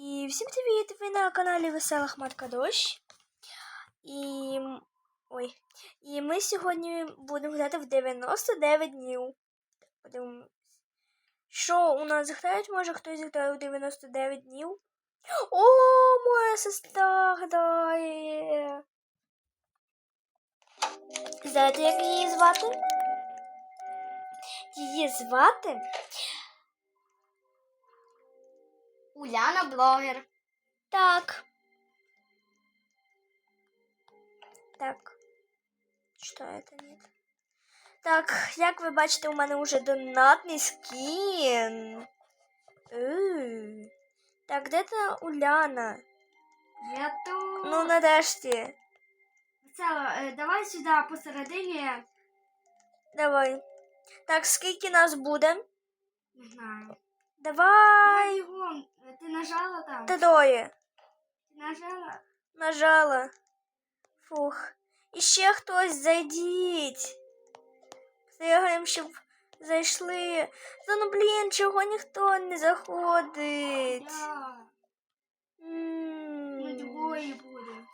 І всім привіт! Ви на каналі Весела Хмарка Дощ. І. Ой. І ми сьогодні будемо грати в 99 днів. Подивимось. Що у нас грають? Може хтось грає в 99 днів? О, моя сестра грає. Знаєте, як її звати? Її звати Уляна блогер. Так. Так. Що это нет? Так, як ви бачите, у мене вже донатний скін. Е. Так, де та Уляна? Я тут. Ну, нарешті. Весела, е, давай сюди посередині. Давай. Так, скільки нас буде? Не знаю. Давай. Ти нажала там? Троє. Нажала? Нажала. Фух. І ще хтось зайдіть. Пригаємо, щоб зайшли. Та ну блін, чого ніхто не заходить. Ми двоє будемо.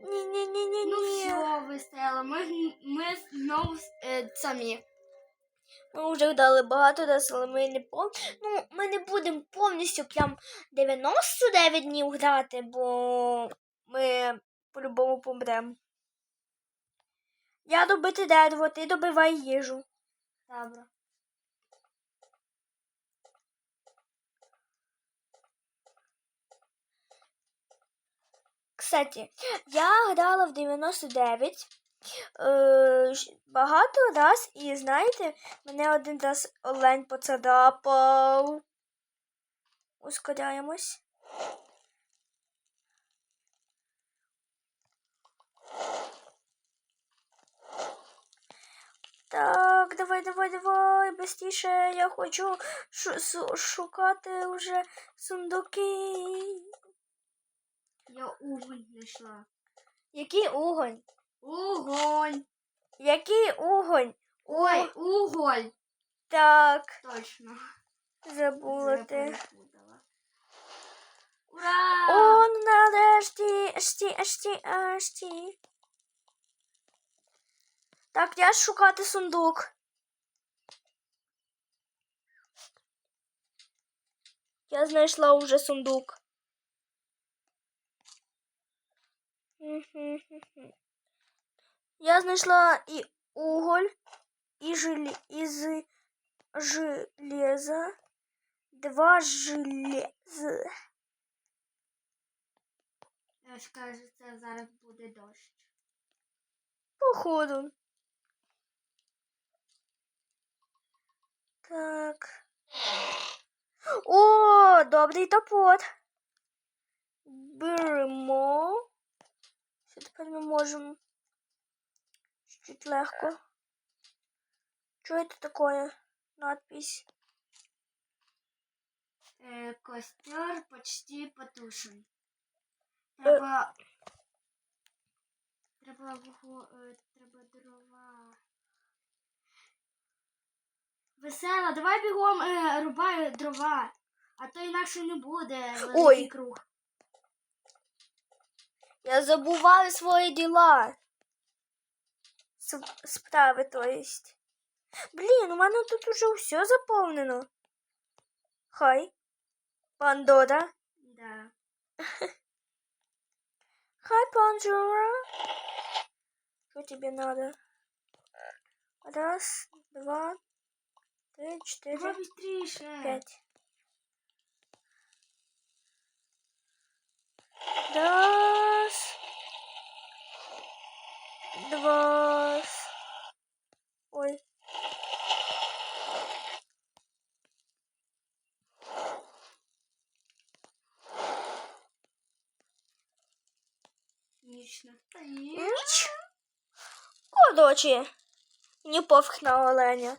Ні, ні, ні, ні, Ну все. Ми, ми знову е, самі. Ми вже дали багато раз, але ми не пов... Ну, ми не будемо повністю прям 99 днів грати, бо ми по-любому помремо. Я добити дерево, ти добивай їжу. Добре. Кстати, я грала в 99 е, багато раз, і знаєте, мене один раз олень поцарапав. Ускоряємось. Так, давай, давай, давай, быстріше, я хочу шукати вже сундуки. Я уголь знайшла. Який угонь? Уголь. Який угонь? Ой, уголь. Так, Точно. забула ти. Ура! О, ну нарешті, ашті, ашті, ашті. Так, я шукати сундук. Я знайшла вже сундук. Мгм-гм-гм. Я знайшла і уголь, і желі... із железа. Два железа. Я ж кажу, це зараз буде дощ. Походу. Так. О, добрий топот. Беремо. Що тепер ми можемо? Чуть легко. Що це таке? Надпись. Е, костер почти потушен. Треба. Треба вугло, е, треба дрова. Весела, давай бігом е, рубай дрова, а то інакше не буде великий Ой. круг. Я забуваю свої діла. Справи, то есть. Блін, у мене тут уже все заповнено. Хай. Пандора. Да. Хай, Пандора. Что тебе надо? Раз, два, три, Давай четыре, быстріше. пять. Раз. Два. Отлично. Ніч. Короче, не пофіг на оленя.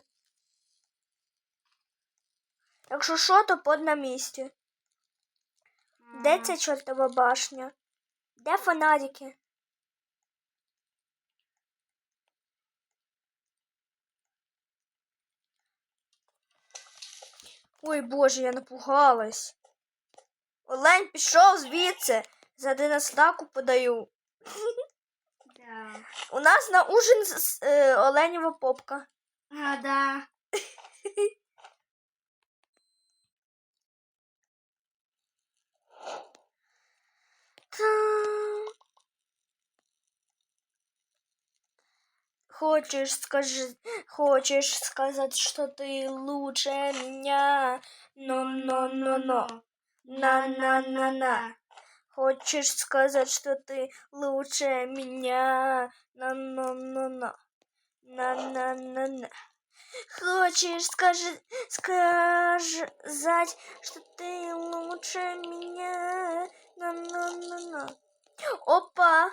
Якщо що, то под на місці. Де ця чортова башня? Де фонарики? Ой, боже, я напугалась. Олень пішов звідси. За династаку подаю. Да. У нас на ужин з- е, оленєва попка. А, да. Хочешь, скажи, хочешь сказать, что ты лучше меня? Но-но-но-но. На-на-на-на. Хочешь сказать, что ты лучше меня? На-на-на-на. На-на-на-на. Хочешь скажи, сказать, что ты лучше меня? На-на-на-на. Опа!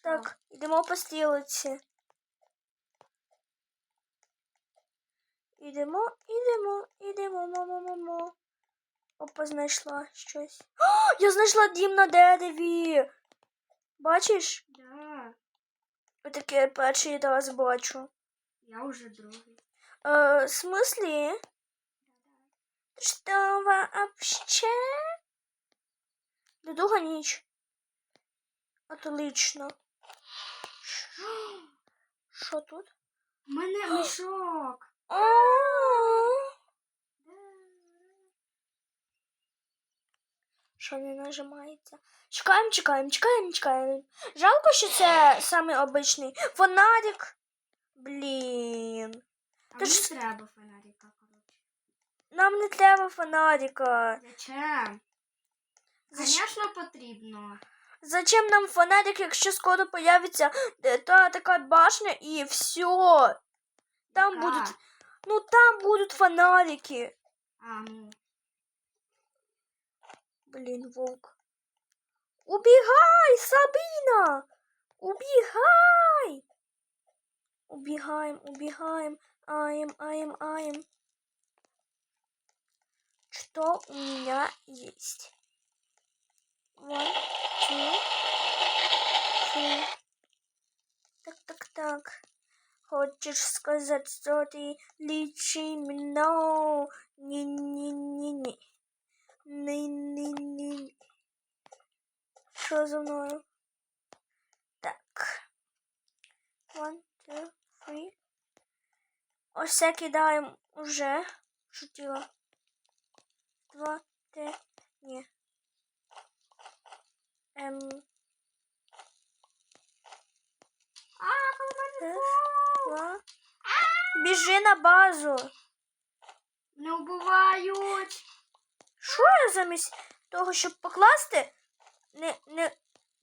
Так, йдемо по стрілці. Ідемо, ідемо, ідемо, мамо, мамо. Опа, знайшла щось. О, я знайшла дім на дереві. Бачиш? Да. Отаке перший раз бачу. Я уже другий. Е, в смислі? Що вообще? До друга ніч. Отлично. Що тут? У мене мішок. А, Що не нажимається? Чекаємо, чекаємо, чекаємо, чекаємо. Жалко, що це саме обичний фонарик. Блін. А Та мені ж- треба фонарика, коротше. Нам не треба фонарика. Зачем? Зачем? Звісно, потрібно. Зачем нам фонарик, якщо скоро появиться е, та така башня і все. Там Яка? будуть. Ну там будуть фонарики. А, ну. Блін, вовк. Убігай, Сабіна! Убігай! Убігаємо, убігаємо. Аєм, аєм, аєм. Что у меня есть? One, two, three. Так, так, так. Хочешь сказать, что ты лечи меня? Не-не-не-не. Не-не-не. Що за мною? Так. One, two, three. Ось це кидаємо уже. Шутила. Два, три, ні. Ем. А, Раз, два. Біжи на базу. Не вбивають. Що я замість того, щоб покласти, не, не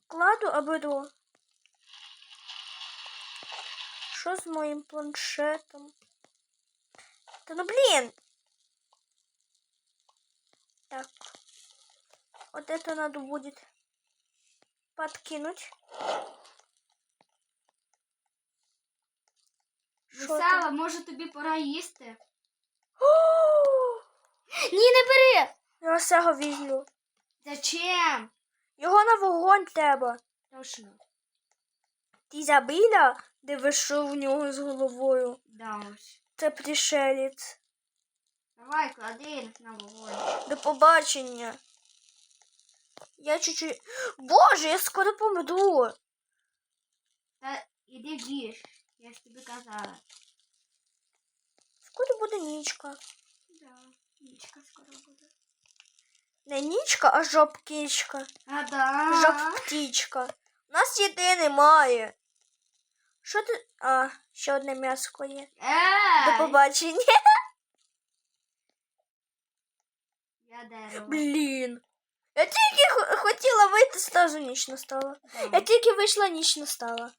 кладу, а беру? Що з моїм планшетом? Та ну блін. Так. Вот это надо будет подкинуть. Там? може тобі пора їсти? Ні, не бери! Я цього візьму. Зачем? Його на вогонь треба. Точно. Ти забила, де вийшов в нього з головою? Да ось. Це пришелець. Давай, клади на вогонь. До побачення. Я чуть-чуть. Боже, я скоро помру. Та іди їж. Я ж тобі казала. Скоро буде нічка. Да, нічка скоро буде. Не нічка, а жопкічка. А, да. Жопптічка. У нас їди немає. Що ти. А, ще одне м'яско є. До Ей! побачення. Я дерево. Блін. Я тільки х- хотіла вийти, сразу ніч настала. Я Да. тільки вийшла, ніч настала.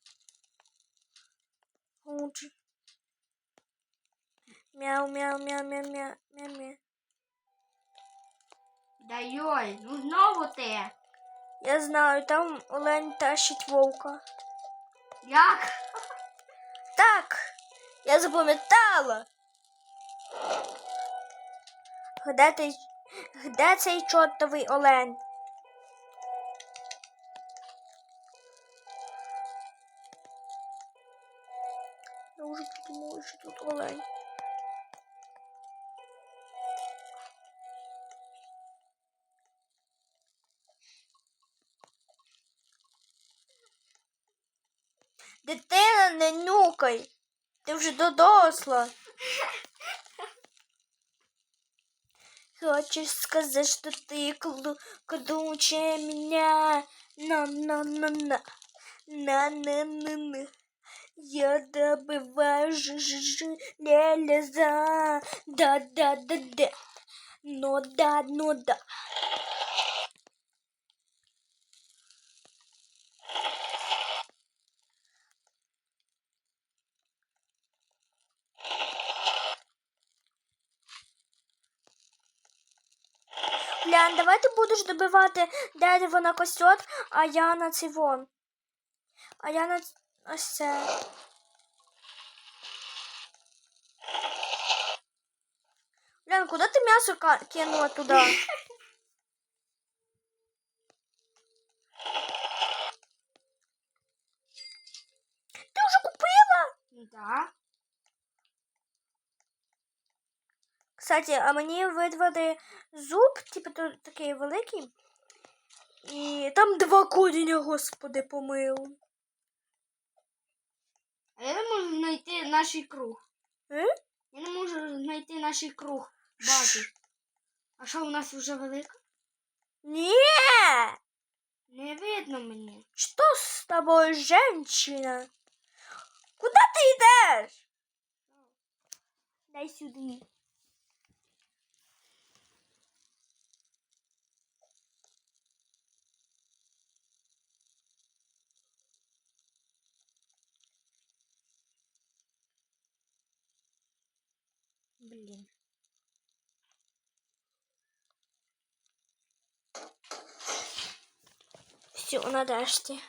Отже. Мяу, мяу, мяу, мяу, мяу, мяу, мяу. Да йой, ну знову ти. Я знаю, там олень тащить вовка. Як? Так, я запам'ятала. Де, ти, де цей чортовий олень? Я вже подумала, що тут олень. Вже доросла. Хочешь сказать, что ты круче меня? На-на-на-на. На-на-на-на. Я добываю железа. Да-да-да-да. Ну да, ну да. будеш добивати дерево на костер, а я на цивон. А я на ось це. Блин, куда ты мясо кинула туда? Ты уже купила? Да. Кстати, а мені видвали зуб, типу такий великий. І там два коріння, господи, помилуй. А я не можу знайти наш круг. Е? Я не можу знайти наш круг бази. А що у нас вже велика? Ні! Не видно мені. Что с тобой, женщина? Куда ты идешь? Дай сюда. Блін. Все, нарешті.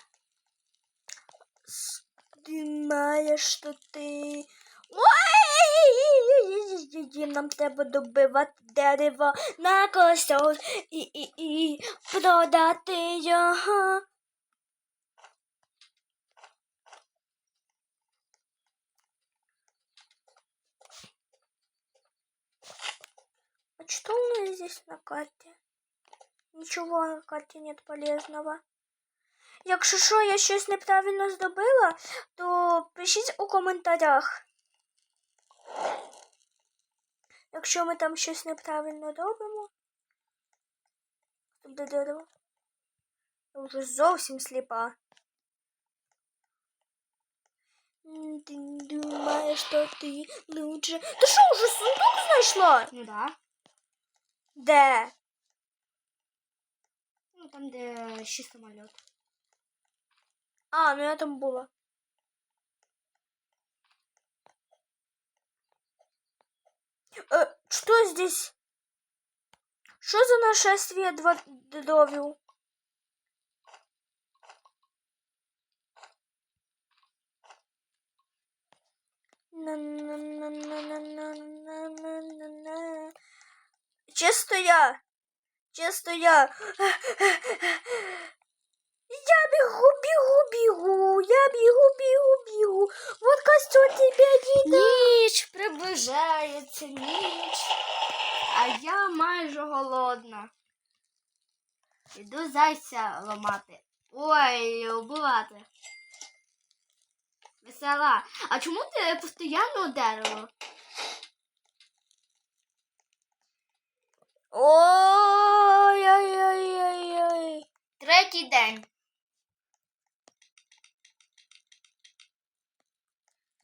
Думаєш, що ти. Ой! Нам треба добивати дерево на косок і, і, і продати його. А что у нас здесь на карте? Ничего на карте нет полезного. Якщо що, я щось неправильно зробила, то пишіть у коментарях. Якщо ми там щось неправильно робимо. Де дерево? Я вже зовсім сліпа. М, Ти думаєш, що ти лучше. Ти що, вже сундук знайшла? Ну да. Де? Ну там, де ще самоліт. А, ну я там була. Э, что здесь? Что за нашествие два довел? На-на-на-на-на-на-на-на-на. Чисто я. Чисто я. Я бегу, бегу, бегу. Я бегу, бегу, бегу. Вот костер тебя видно. Ніч приближається ніч. А я майже голодна. Іду зайця ламати. Ой, убивати. Весела. А чому ти постійно дерево? Ой-ой-ой-ой-ой. Третій день.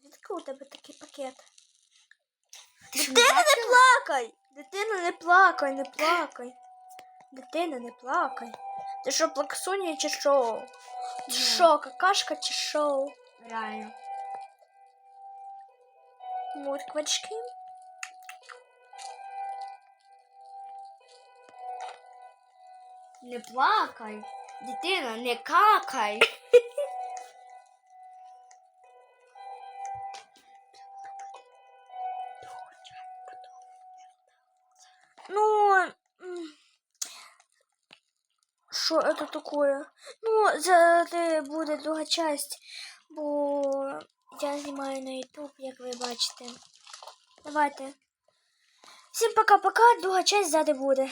Звідки у тебе такий пакет? Ти Дитина, не плакай! Дитина, не плакай, не плакай. Дитина, не плакай. Ти що, плаксуня чи що? Ні. що, какашка чи що? Реально. Морквочки. Не плакай. Дитина, не какай. Ну, що это такое? Ну, це буде друга часть, бо я знімаю на YouTube, як ви бачите. Давайте. Всім пока-пока, друга часть ззади буде.